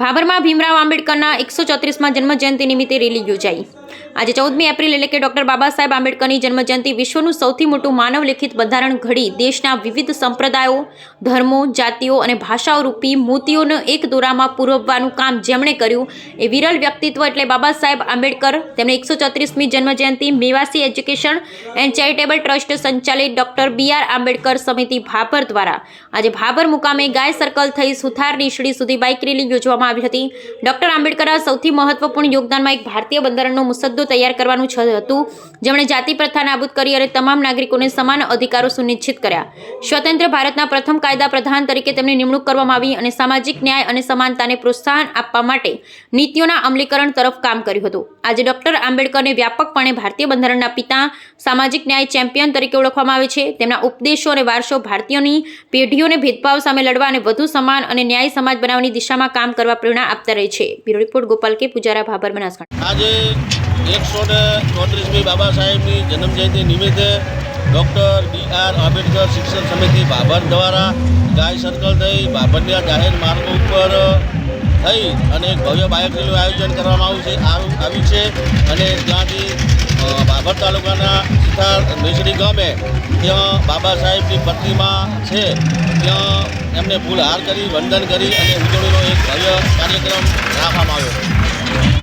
ભાભરમાં ભીમરાવ આંબેડકરના એકસો ચોત્રીસમાં જન્મજયંતિ નિમિત્તે રેલી યોજાઈ. આજે ચૌદમી એપ્રિલ એટલે કે ડોક્ટર બાબા સાહેબ આંબેડકરની જન્મજયંતિ વિશ્વનું સૌથી મોટું માનવ લિખિત બંધારણ ઘડી દેશના વિવિધ સંપ્રદાયો, ધર્મો, જાતિઓ અને ભાષાઓ રૂપી મૂર્તિઓને એક દોરામાં પૂરવવાનું કામ જેમણે કર્યું એ વિરલ વ્યક્તિત્વ એટલે બાબા સાહેબ આંબેડકર, તેમણે એકસો ચોત્રીસમી જન્મજયંતિ Mevasi education and charitable trust સંચાલિત ડોક્ટર બી આર આંબેડકર સમિતિ ભાભર દ્વારા. આજે ભાભર મુકામે ગાય સર્કલ થઈ સુથાર નીશડી સુધી બાઇક રેલી યોજવામાં આવી હતી. ડોક્ટર આંબેડકર સૌથી મહત્વપૂર્ણ યોગદાનમાં એક ભારતીય બંધારણનો મુસદ્દો તૈયાર કરવાનું હતું. જેમણે જાતિ પ્રથા નાબૂદ કરી અને તમામ નાગરિકોને સમાન અધિકારો સુનિશ્ચિત કર્યા. સ્વતંત્ર ભારતના પ્રથમ કાયદા પ્રધાન તરીકે તેમની નિમણૂક કરવામાં આવી અને સામાજિક ન્યાય અને સમાનતાને પ્રોત્સાહન આપવા માટે નીતિઓના અમલીકરણ તરફ કામ કર્યું હતું. આજે ડોક્ટર આંબેડકરને વ્યાપકપણે ભારતીય બંધારણના પિતા, સામાજિક ન્યાય ચેમ્પિયન તરીકે ઓળખવામાં આવે છે. તેમના ઉપદેશો અને વારસો ભારતીયોની પેઢીઓને ભેદભાવ સામે લડવા અને વધુ સમાન અને ન્યાય સમાજ બનાવવાની દિશામાં કામ કરવા પ્રેરણા આપતા રહે છે. બ્યુરો રિપોર્ટ ગોપાલ કે પુજારા ભાભર બનાસકાંઠા. આજે એકસો ને ચોત્રીસમી બાબા સાહેબની જન્મજયંતિ નિમિત્તે ડૉક્ટર બી આર આંબેડકર શિક્ષણ સમિતિ ભાભર દ્વારા ગાય સર્કલ થઈ બાબરના જાહેર માર્ગો ઉપર થઈ અને ભવ્ય બાઇક રેલીનું આયોજન કરવામાં આવ્યું છે આવ્યું છે અને ત્યાંથી ભાભર તાલુકાના સિથાર મેસડી ગામે ત્યાં બાબા સાહેબની પ્રતિમા છે. ત્યાં એમને ફૂલહાર કરી, વંદન કરી અને ઉજવણીનો એક કાર્યક્રમ રાખવામાં આવ્યો.